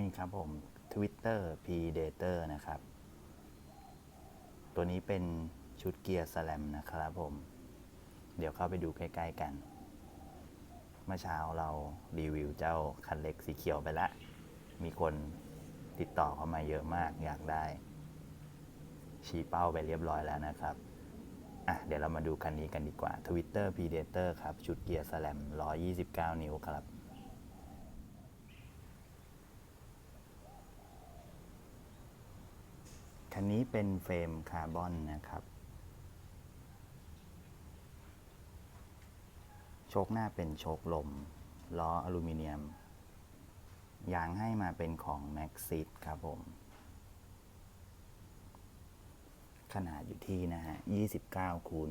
มีครับผม Twitter Predator นะครับ ตัวนี้เป็นชุดเกียร์สแลมนะครับผม เดี๋ยวเข้าไปดูใกล้ๆกัน เมื่อเช้าเรารีวิวเจ้าคันเล็กสีเขียวไปแล้วมีคนติดต่อเข้ามาเยอะมากอยากได้ ชี้เป้าไปเรียบร้อยแล้วนะครับอะเดี๋ยวเรามาดูคันนี้กันดีกว่า Twitter Predator ครับ ชุดเกียร์สแลม129 นิ้วครับ คันนี้เป็นเฟรมคาร์บอนนะครับ โชคหน้าเป็นโชคลม ล้ออลูมิเนียม ยางให้มาเป็นของ m a x ซิ t ครับผม ขนาดอยู่ที่นะฮะ 29 คูณ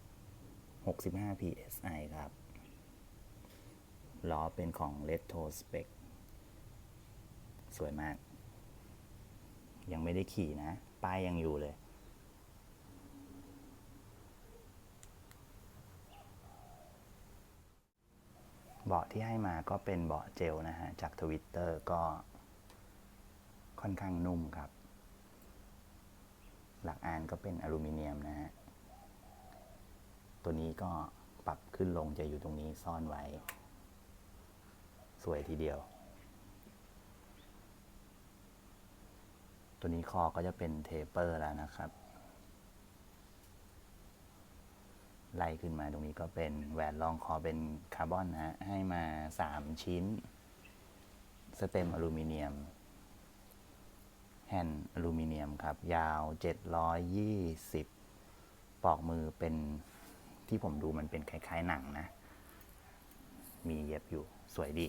2.1 65 psi ครับ ล้อเป็นของ Retro Spec สวยมาก ยังไม่ได้ขี่นะ ป้ายยังอยู่เลย เบาะที่ให้มาก็เป็นเบาะเจลนะฮะ จากทวิตเตอร์ก็ค่อนข้างนุ่มครับ หลักอานก็เป็นอลูมิเนียมนะฮะ ตัวนี้ก็ปรับขึ้นลงจะอยู่ตรงนี้ซ่อนไว้ สวยทีเดียว ตัวนี้คอก็จะเป็นเทเปอร์แล้วนะครับ ไล่ขึ้นมาตรงนี้ก็เป็นแหวนรองคอเป็นคาร์บอนนะฮะ ให้มา 3 ชิ้น สเต็มอลูมิเนียม แฮนด์อลูมิเนียมครับ ยาว 720 ปอกมือเป็นที่ผมดูมันเป็นคล้าย ๆ หนังนะ มีเย็บอยู่สวยดี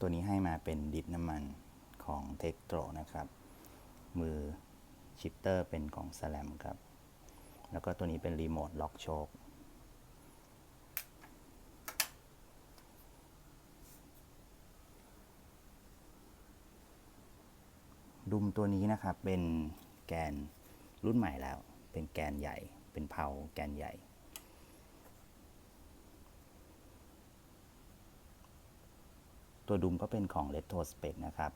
ตัวนี้ให้มาเป็นดิสน้ำมันของเทคโตรนะครับ มือชิปเตอร์เป็นของ s แลมครับ แล้วก็ตัวนี้เป็นรีโมทล็อกโชคดุมตัวนี้นะครับเป็นแกนรุ่นใหม่แล้ว เป็นแกนใหญ่ เป็นเพาแกนใหญ่ ตัวดุมก็เป็นของ Retro Spec นะครับ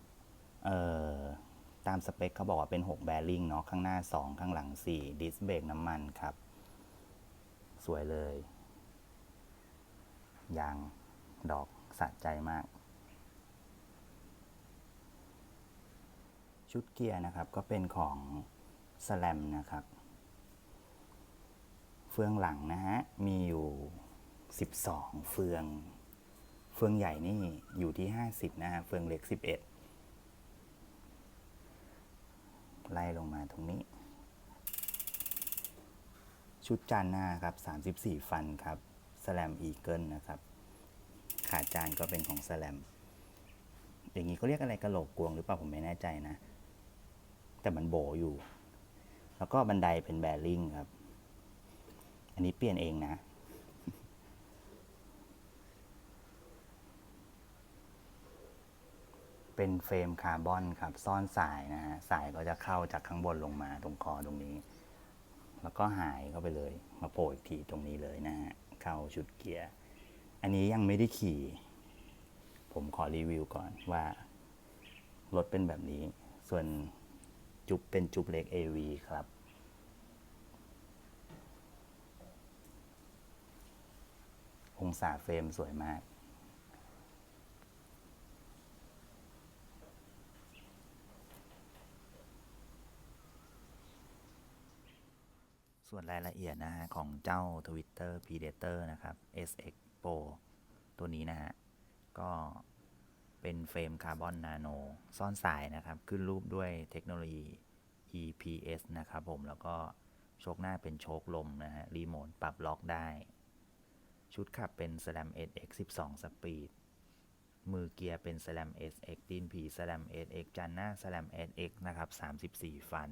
ตามสเปคเขาบอกว่าเป็น 6 แบริ่งเนาะข้างหน้า 2 ข้างหลัง 4 ดิสเบรกน้ำมันครับ สวยเลยยางดอกสะใจมาก ชุดเกียร์นะครับก็เป็นของสแลมนะครับ เฟืองหลังนะฮะ มีอยู่ 12 เฟือง เฟืองใหญ่นี่อยู่ที่ 50 นะฮะ เฟืองเล็ก 11 ไล่ลงมาตรงนี้ ชุดจานหน้าครับ 34 ฟันครับสแลมอีเกิลนะครับ ขาจานก็เป็นของสแลม อย่างนี้เขาเรียกอะไรกระโหลกกวงหรือเปล่าผมไม่แน่ใจนะ แต่มันโบอยู่ แล้วก็บันไดเป็นแบริ่งครับ อันนี้เปลี่ยนเองนะ เป็นเฟรมคาร์บอนครับ ซ่อนสายนะฮะ สายก็จะเข้าจากข้างบนลงมาตรงคอตรงนี้ แล้วก็หายเข้าไปเลย มาโผล่อีกทีตรงนี้เลยนะฮะ เข้าชุดเกียร์ อันนี้ยังไม่ได้ขี่ ผมขอรีวิวก่อนว่ารถเป็นแบบนี้ ส่วนจุบเป็นจุบเล็ก AV ครับ องศาเฟรมสวยมาก ส่วนรายละเอียดนะฮะของเจ้า Twitter Predator นะครับ SX Pro ตัวนี้นะฮะ ก็เป็นเฟรมคาร์บอนนาโนซ่อนสายนะครับ ขึ้นรูปด้วยเทคโนโลยี EPS นะครับผม แล้วก็โชคหน้าเป็นโชคลมนะฮะ รีโมทปรับล็อกได้ ชุดขับเป็น Slam SX 12สปีดมือเกียร์เป็น Slam SX ดินผี Slam SX จันหน้า Slam SX นะครับ 34 ฟัน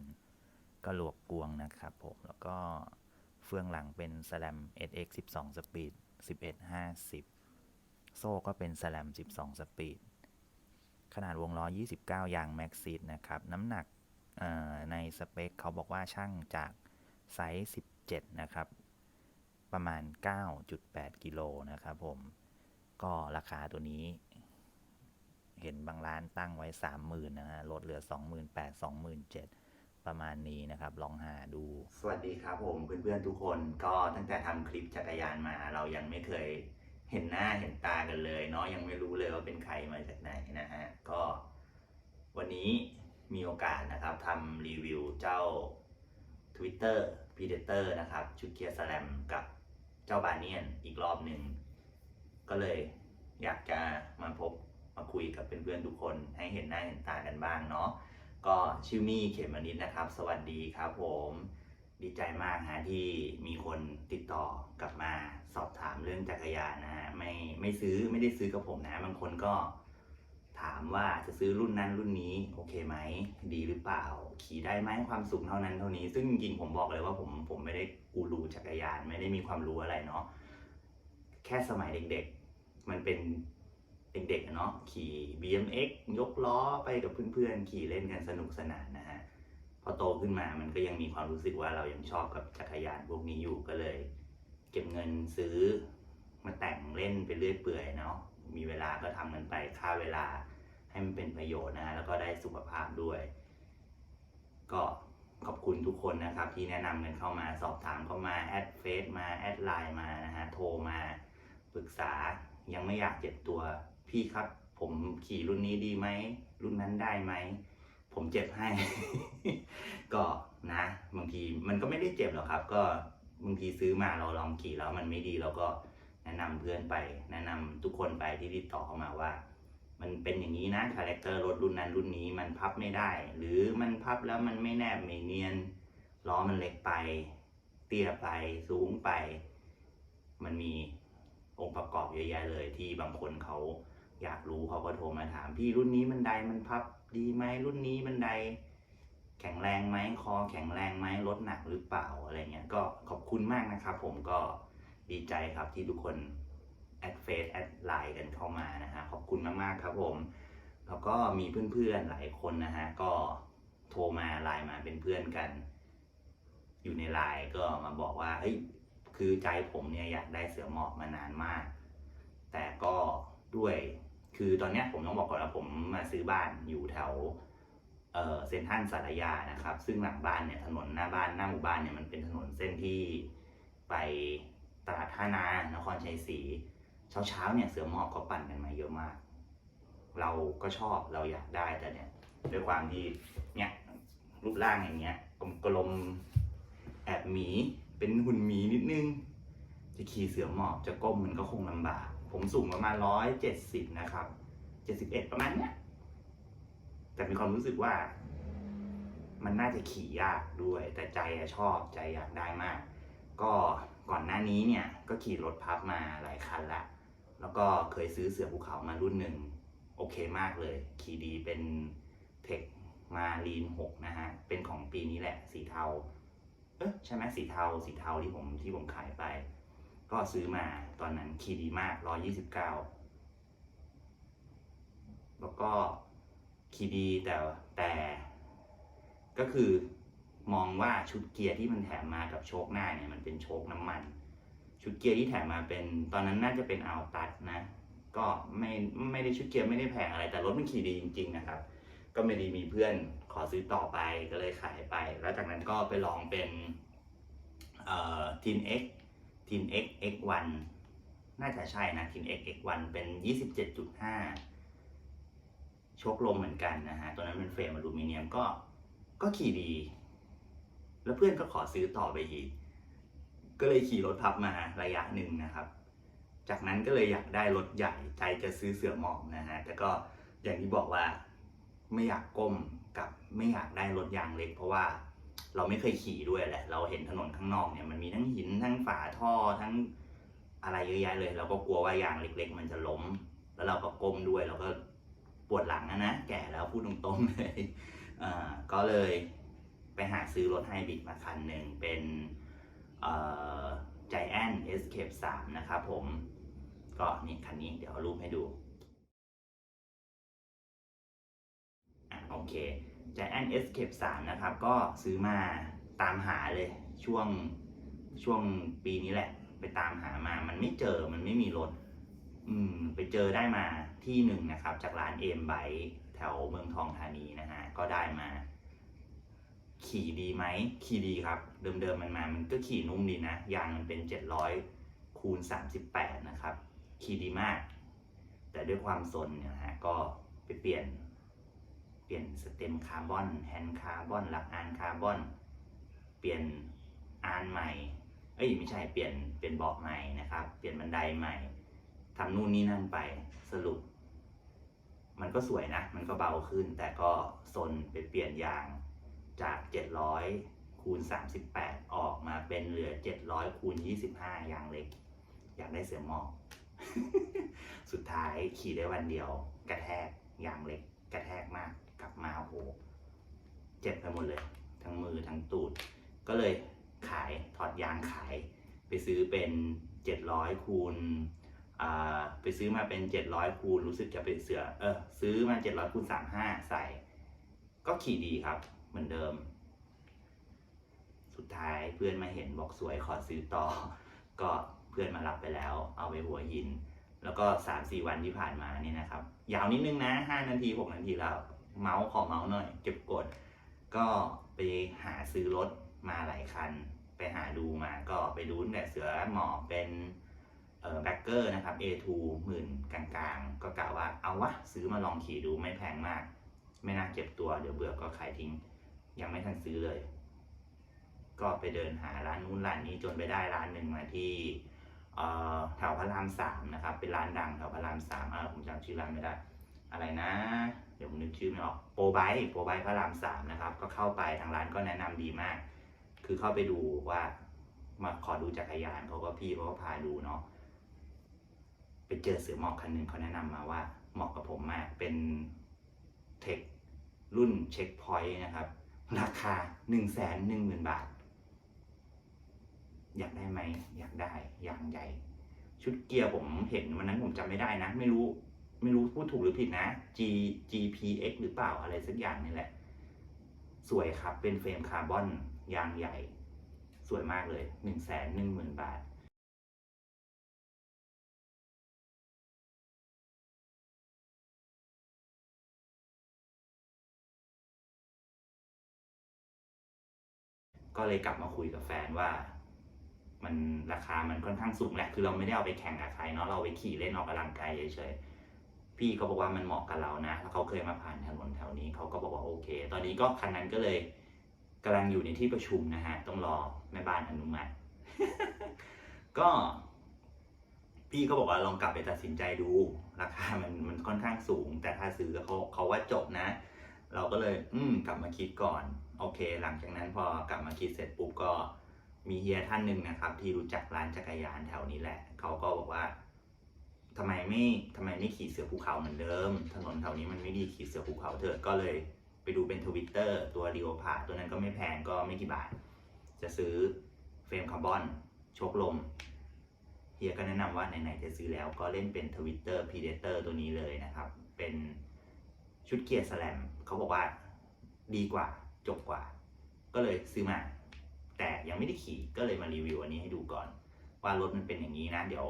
กระโหลกกวงนะครับผม แล้วก็เฟืองหลังเป็น Slam SX 12สปีด1150 โซ่ก็เป็น Slam 12สปีดขนาดวงล้อ 29 ยาง Max s e นะครับ น้ำหนักในสเปคเขาบอกว่าช่างจากไซส์ 17 นะครับ ประมาณ 9.8 กิโลนะครับผม ก็ราคาตัวนี้ เห็นบางร้านตั้งไว้ 30,000 นะฮะลดเหลือ 28,000 27,000 ประมาณนี้นะครับ ลองหาดู สวัสดีครับผมเพื่อนๆทุกคนก็ตั้งแต่ทำคลิปจักรยานมา เรายังไม่เคยเห็นหน้าเห็นตากันเลยเนาะยังไม่รู้เลยว่าเป็นใครมาจากไหนนะฮะก็วันนี้มีโอกาสนะครับทำรีวิวเจ้า Twitter Predator นะครับ ชุดเกียร์สแลมกับเจ้าบาเนียนอีกรอบหนึ่ง ก็เลยอยากจะมาพบมาคุยกับเพื่อนๆทุกคนให้เห็นหน้าเห็นตากันบ้างเนาะ ก็ชื่อมี่เขมนิดนะครับ สวัสดีครับผมดีใจมากฮะที่มีคนติดต่อกลับมาสอบถามเรื่องจักรยานนะฮะไม่ไม่ซื้อไม่ได้ซื้อกับผมนะ บางคนก็ถามว่าจะซื้อรุ่นนั้นรุ่นนี้โอเคไหมดีหรือเปล่า ขี่ได้ไหมความสูงเท่านั้นเท่านี้ ซึ่งจริงๆผมบอกเลยว่าผมผมไม่ได้กูรูจักรยาน ไม่ได้มีความรู้อะไรเนาะแค่สมัยเด็กๆ มันเป็น เด็กๆเนาะขี่ BMX ยกล้อไปกับเพื่อนๆ ขี่เล่นกันสนุกสนานนะฮะพอโตขึ้นมามันก็ยังมีความรู้สึกว่าเรายังชอบกับจักรยานพวกนี้อยู่ก็เลย เก็บเงินซื้อมาแต่งเล่นไปเรื่อยเปื่อยเนาะมีเวลาก็ทำมันไปค่าเวลาให้มันเป็นประโยชน์นะฮะแล้วก็ได้สุขภาพด้วย ก็ขอบคุณทุกคนนะครับ ที่แนะนำกันเข้ามาสอบถามเข้ามาแอดเฟซมาแอดไลน์มานะฮะโทรมาปรึกษายังไม่อยากเจ็บตัว พี่ครับ ผมขี่รุ่นนี้ดีไหม รุ่นนั้นได้ไหม ผมเจ็บให้ ก็นะ บางทีมันก็ไม่ได้เจ็บหรอกครับ ก็บางทีซื้อมาเราลองขี่แล้วมันไม่ดีเราก็แนะนำเพื่อนไป แนะนำทุกคนไปที่ติดต่อเข้ามาว่า มันเป็นอย่างนี้นะคาแรคเตอร์รถรุ่นนั้นรุ่นนี้มันพับไม่ได้ หรือมันพับแล้วมันไม่แนบไม่เนียนล้อมันเล็กไป เตี้ยไปสูงไป มันมีองค์ประกอบเยอะแยะเลยที่บางคนเขา อยากรู้เขาก็โทรมาถามพี่รุ่นนี้บันไดมันพับดีไหมรุ่นนี้บันได แข็งแรงไหมคอแข็งแรงไหมรถหนักหรือเปล่าอะไรเงี้ยก็ขอบคุณมากนะครับ ผมก็ดีใจครับที่ทุกคนแอดเฟซแอดไลน์กันเข้ามานะฮะขอบคุณมากๆครับผมแล้วก็มีเพื่อนๆหลายคนนะฮะก็โทรมาไลน์มาเป็นเพื่อนกัน อยู่ในไลน์ก็มาบอกว่าเฮ้ยคือใจผมเนี่ยอยากได้เสือหมอบมานานมาก แต่ก็ด้วย คือตอนเนี้ยผมต้องบอกก่อนว่าผมมาซื้อบ้านอยู่แถวเอ่อเซนทรัลสารยานะครับ ซึ่งหลังบ้านเนี่ยถนนหน้าบ้านหน้าหมู่บ้านเนี่ยมันเป็นถนนเส้นที่ไปตลาดท่านานครชัยศรีเช้าเช้าเนี่ยเสือหมอบเขาปั่นกันมาเยอะมาก เราก็ชอบเราอยากได้แต่เนี่ยด้วยความที่เนี่ยรูปร่างอย่างเงี้ยกลมๆแอบหมีเป็นหุ่นหมีนิดนึงจะขี่เสือหมอบจะก้มมันก็คงลำบาก ผมสูงประมาณร้อยเจ็ดสิบนะครับเจ็ดสิบเอ็ดประมาณเนี้ยแต่มีความรู้สึกว่า มันน่าจะขี่ยากด้วย แต่ใจอะชอบใจอยากได้มาก ก็ก่อนหน้านี้เนี่ยก็ขี่รถพับมาหลายคันละ แล้วก็เคยซื้อเสือภูเขามารุ่นหนึ่งโอเคมากเลย ขี่ดีเป็นเทคมาลีนหกนะฮะ เป็นของปีนี้แหละ สีเทา เอ๊ะใช่ไหมสีเทา สีเทาที่ผมที่ผมขายไป ก็ซื้อมาตอนนั้นขี่ดีมากร้อยี่สิบเก้าแล้วก็ขี่ดีแต่แต่ก็คือมองว่าชุดเกียร์ที่มันแถมมากับโชคหน้าเนี่ยมันเป็นโชคน้ำมัน ชุดเกียร์ที่แถมมาเป็นตอนนั้นน่าจะเป็นอัลตัสนะ ก็ไม่ไม่ได้ชุดเกียร์ไม่ได้แพงอะไรแต่รถมันขี่ดีจริง ๆ นะครับ ก็ไม่ได้มีเพื่อนขอซื้อต่อไปก็เลยขายไป แล้วจากนั้นก็ไปลองเป็นเอ่อทีน X ทีน X X1 น่าจะใช่นะทีน X X1 เป็น 27.5โชคลมเหมือนกันนะฮะ ตัวนั้นเป็นเฟรมอลูมิเนียมก็ก็ขี่ดี แล้วเพื่อนก็ขอซื้อต่อไปอีก ก็เลยขี่รถพับมาระยะหนึ่งนะครับ จากนั้นก็เลยอยากได้รถใหญ่ใจจะซื้อเสือหมอบนะฮะ แต่ก็อย่างที่บอกว่าไม่อยากก้มกับไม่อยากได้รถยางเล็กเพราะว่า เราไม่เคยขี่ด้วยแหละ เราเห็นถนนข้างนอกเนี่ยมันมีทั้งหินทั้งฝาท่อทั้งอะไรเยอะแยะเลย เราก็กลัวว่ายางเล็ก ๆ มันจะล้ม แล้วเราก็ก้มด้วยเราก็ปวดหลังนะนะแก่แล้วพูดตรงๆเลยอ่าก็เลยไปหาซื้อรถไฮบริดมาคันหนึ่งเป็น Giant Escape 3นะครับผม ก็นี่คันนี้เดี๋ยวเอารูปให้ดู อะโอเค Giant Escape 3 นะครับ ก็ซื้อมาตามหาเลยช่วงช่วงปีนี้แหละ ไปตามหามา มันไม่เจอมันไม่มีรถ อืม ไปเจอได้มาที่หนึ่งนะครับ จากร้านเอมไบแถวเมืองทองธานีนะฮะ ก็ได้มา ขี่ดีไหม ขี่ดีครับ เดิมๆมันมา มันก็ขี่นุ่มดีนะ ยางมันเป็น 700คูณ38 นะครับ ขี่ดีมาก แต่ด้วยความสนเนี่ยนะฮะ ก็ไปเปลี่ยน ลี่ยนสเต็มคาร์บอนแฮนด์คาร์บอนหลักอานคาร์บอน เปลี่ยนอานใหม่ เอ้ยไม่ใช่เปลี่ยนเปลี่ยนเบาะใหม่นะครับ เปลี่ยนบันไดใหม่ทำนู่นนี่นั่นไปสรุป มันก็สวยนะ มันก็เบาขึ้น แต่ก็ซนไปเปลี่ยนยางจาก 700คูณ38 ออกมาเป็นเหลือ 700คูณ25 ยางเล็ก อยากได้เสือหมอบสุดท้ายขี่ได้วันเดียว กระแทกยางเล็ก กระแทกมาก กลับมาโอ้โหเจ็บไปหมดเลย ทั้งมือทั้งตูด ก็เลยขายถอดยางขาย ไปซื้อเป็น 700คูณอ่าไปซื้อมาเป็น 700คูณรู้สึกจะเป็นเสือเออซื้อมา 700คูณ35 ใส่ ก็ขี่ดีครับ เหมือนเดิม สุดท้ายเพื่อนมาเห็นบอกสวยขอซื้อต่อ ก็เพื่อนมารับไปแล้ว เอาไปหัวหิน แล้วก็สามสี่วันที่ผ่านมานี่นะครับ ยาวนิดนึงนะห้านาทีหกนาทีแล้ว เมาส์ขอเมาส์หน่อยเก็บกด ก็ไปหาซื้อรถมาหลายคัน ไปหาดูมาก็ไปดูตั้งแต่เสือหมอบเป็นเอ่อแบ็กเกอร์นะครับ A2 หมื่นกลางๆ ก็กะว่าเอาวะซื้อมาลองขี่ดูไม่แพงมาก ไม่น่าเก็บตัวเดี๋ยวเบื่อก็ขายทิ้ง ยังไม่ทันซื้อเลย ก็ไปเดินหาร้านนู้นร้านนี้จนไปได้ร้านหนึ่งมาที่แถวพระรามสามนะครับ เป็นร้านดังแถวพระรามสามอ่าผมจำชื่อร้านไม่ได้ อะไรนะ ดี๋ยวผมนึกชื่อไม่ออกโปรไบโปรไบพระรามสามนะครับ ก็เข้าไปทางร้านก็แนะนำดีมาก คือเข้าไปดูว่ามาขอดูจักรยานเขาก็พี่เขาก็พาดูเนาะไปเจอเสือหมอบคันหนึ่งเขาแนะนำมาว่าเหมาะกับผมมากเป็นเทครุ่นเช็คพอยต์นะครับ ราคาหนึ่งแสนหนึ่งหมื่นบาท อยากได้ไหม อยากได้ อย่างใหญ่ ชุดเกียร์ผมเห็นวันนั้นผมจำไม่ได้นะ ไม่รู้ ไม่รู้พูดถูกหรือผิดนะ G GPX หรือเปล่าอะไรสักอย่างนี่แหละ สวยครับเป็นเฟรมคาร์บอนยางใหญ่ สวยมากเลยหนึ่งแสนหนึ่งหมื่นบาทก็เลยกลับมาคุยกับแฟนว่า มันราคามันค่อนข้างสูงแหละ คือเราไม่ได้เอาไปแข่งกับใครเนาะ เราเอาไปขี่เล่นออกกำลังกายเฉยๆ พี่ก็บอกว่ามันเหมาะกับเรานะแล้วเขาเคยมาผ่านถนนแถวนี้เขาก็บอกว่าโอเค ตอนนี้ก็คันนั้นก็เลยกำลังอยู่ในที่ประชุมนะฮะต้องรอแม่บ้านอนุมัติ ก็พี่ก็บอกว่าลองกลับไปตัดสินใจดู ราคามันมันค่อนข้างสูง แต่ถ้าซื้อเขาเขาว่าจบนะ เราก็เลย อืม กลับมาคิดก่อน โอเค หลังจากนั้นพอกลับมาคิดเสร็จปุ๊บก็มีเฮียท่านหนึ่งนะครับ ที่รู้จักร้านจักรยานแถวนี้แหละ เขาก็บอกว่า ทำไมไม่ทำไมไม่ขี่เสือภูเขาเหมือนเดิม ถนนแถวนี้มันไม่ดีขี่เสือภูเขาเถอะก็เลยไปดูเป็นทวิตเตอร์ตัวดีโอพาตัวนั้นก็ไม่แพงก็ไม่กี่บาท จะซื้อเฟรมคาร์บอนชคลมเฮียก็แนะนำว่าไหนๆจะซื้อแล้วก็เล่นเป็นทวิตเตอร์พีเดเตอร์ตัวนี้เลยนะครับ เป็นชุดเกียร์สแลมเขาบอกว่าดีกว่าจบกว่า ก็เลยซื้อมา แต่ยังไม่ได้ขี่ก็เลยมารีวิวอันนี้ให้ดูก่อน ว่ารถมันเป็นอย่างนี้นะ เดี๋ยว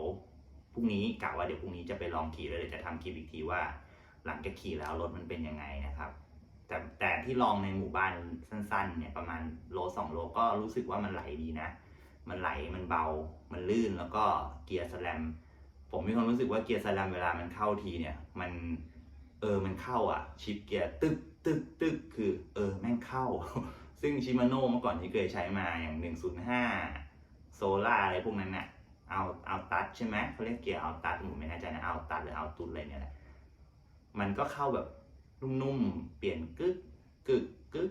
พรุ่งนี้กะว่าเดี๋ยวพรุ่งนี้จะไปลองขี่แล้วเดี๋ยวจะทำคลิปอีกทีว่า หลังจากขี่แล้วรถมันเป็นยังไงนะครับ แต่แต่ที่ลองในหมู่บ้านสั้น ๆ เนี่ยประมาณโลสองโลก็รู้สึกว่ามันไหลดีนะ มันไหลมันเบา มันลื่นแล้วก็เกียร์สแลมผมมีความรู้สึกว่าเกียร์สแลมเวลามันเข้าทีเนี่ย มันเออมันเข้าอะ ชิปเกียร์ตึกตึกตึกคือ เออแม่งเข้า ซึ่งชิมาโน่เมื่อก่อนที่เคยใช้มาอย่าง 105โซล่าอะไรพวกนั้นน่ะ เอาเอาตัดใช่ไหมเขาเรียกเกียร์เอาตัดผมไม่แน่ใจนะเอาตัดหรือเอาตุดอะไรเนี่ยแหละมันก็เข้าแบบนุ่มๆเปลี่ยนกึกกึกกึก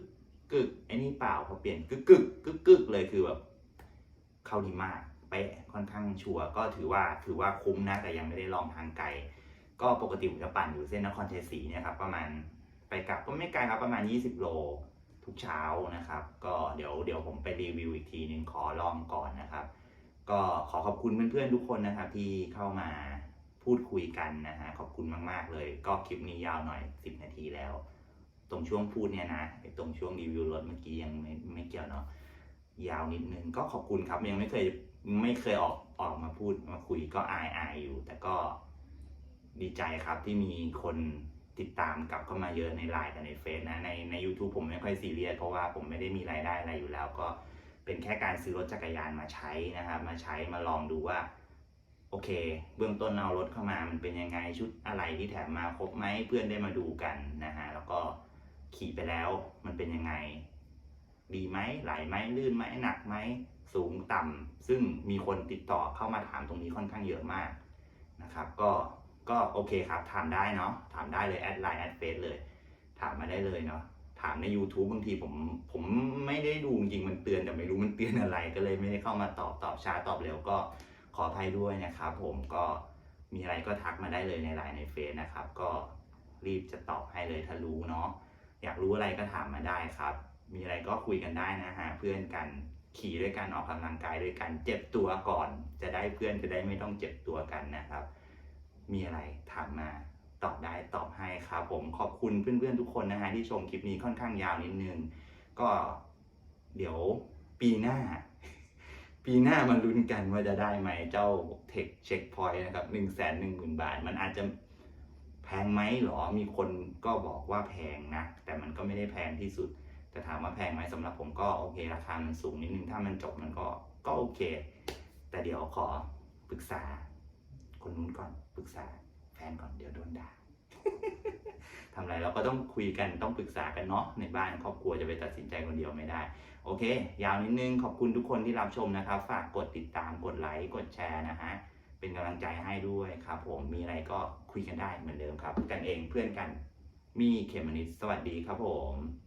กึกไอ้นี่เปล่าพอเปลี่ยนกึกกึกกึกกึกเลยคือแบบเข้าดีมากเป๊ะค่อนข้างชัวร์ก็ถือว่าถือว่าคุ้มนะแต่ยังไม่ได้ลองทางไกลก็ปกติผมจะปั่นอยู่เส้นนครชัยศรีเนี่ยครับประมาณไปกลับก็ไม่ไกลครับประมาณ 20 โลทุกเช้านะครับ ก็เดี๋ยวเดี๋ยวผมไปรีวิวอีกทีหนึ่งขอลองก่อนนะครับ ก็ขอขอบคุณเพื่อนๆทุกคนนะครับที่เข้ามาพูดคุยกันนะฮะขอบคุณมากๆเลย ก็คลิปนี้ยาวหน่อย 10 นาทีแล้ว ตรงช่วงพูดเนี่ยนะตรงช่วงรีวิวรถเมื่อกี้ยังไม่ไม่เกี่ยวเนาะยาวนิดนึงก็ขอบคุณครับยังไม่เคยไม่เคยออกออกมาพูดมาคุยก็อายอายอยู่ แต่ก็ดีใจครับที่มีคนติดตามกลับเข้ามาเยอะในไลน์กับในเฟซนะในใน u t u b e ผมไม่ค่อยซีเรียสเพราะว่าผมไม่ได้มีรายได้อะไรอยู่แล้วก็ เป็นแค่การซื้อรถจักรยานมาใช้นะครับ มาใช้มาลองดูว่า โอเค เบื้องต้นเอารถเข้ามามันเป็นยังไงชุดอะไรที่แถมมาครบไหมเพื่อนได้มาดูกันนะฮะแล้วก็ขี่ไปแล้วมันเป็นยังไง ดีไหมไหลไหมลื่นไหมหนักไหมสูงต่ำซึ่งมีคนติดต่อเข้ามาถามตรงนี้ค่อนข้างเยอะมากนะครับ ก็ก็โอเคครับถามได้เนาะถามได้เลยแอดไลน์แอดเฟซเลย ถามมาได้เลยเนาะ ถามใน YouTube บางทีผมผมไม่ได้ดูจริงมันเตือนแต่ไม่รู้มันเตือนอะไร ก็เลยไม่ได้เข้ามาตอบตอบช้าตอบเร็วก็ขออภัยด้วยนะครับผมก็มีอะไรก็ทักมาได้เลยในไลน์ในเฟซนะครับ ก็รีบจะตอบให้เลยถ้ารู้เนาะอยากรู้อะไรก็ถามมาได้ครับ มีอะไรก็คุยกันได้นะฮะเพื่อนกันขี่ด้วยกันออกกำลังกายด้วยกันเจ็บตัวก่อน จะได้เพื่อนจะได้ไม่ต้องเจ็บตัวกันนะครับ มีอะไรถามมา ตอบได้ตอบให้ครับผมขอบคุณเพื่อนๆทุกคนนะฮะที่ชมคลิปนี้ค่อนข้างยาวนิดนึง ก็เดี๋ยวปีหน้า ปีหน้ามาลุ้นกันว่าจะได้ไหมเจ้าเทคเช็คพอยต์นะครับหนึ่งแสนหนึ่งหมื่นบาท มันอาจจะแพงไหมหรอ มีคนก็บอกว่าแพงนะ แต่มันก็ไม่ได้แพงที่สุด แต่ถามว่าแพงไหมสำหรับผมก็โอเค ราคามันสูงนิดนึง ถ้ามันจบมันก็ก็โอเค แต่เดี๋ยวขอปรึกษาคนนู้นก่อนปรึกษา นก่อนเดี๋ยวโดนด่าทำอะไรเราก็ต้องคุยกันต้องปรึกษากันเนาะในบ้านครอบครัวจะไปตัดสินใจคนเดียวไม่ได้ โอเค ยาวนิดนึงขอบคุณทุกคนที่รับชมนะครับ ฝากกดติดตามกดไลค์กดแชร์นะฮะเป็นกำลังใจให้ด้วยครับ ผมมีอะไรก็คุยกันได้เหมือนเดิมครับ กันเองเพื่อนกันมีเคมนิสสวัสดีครับผม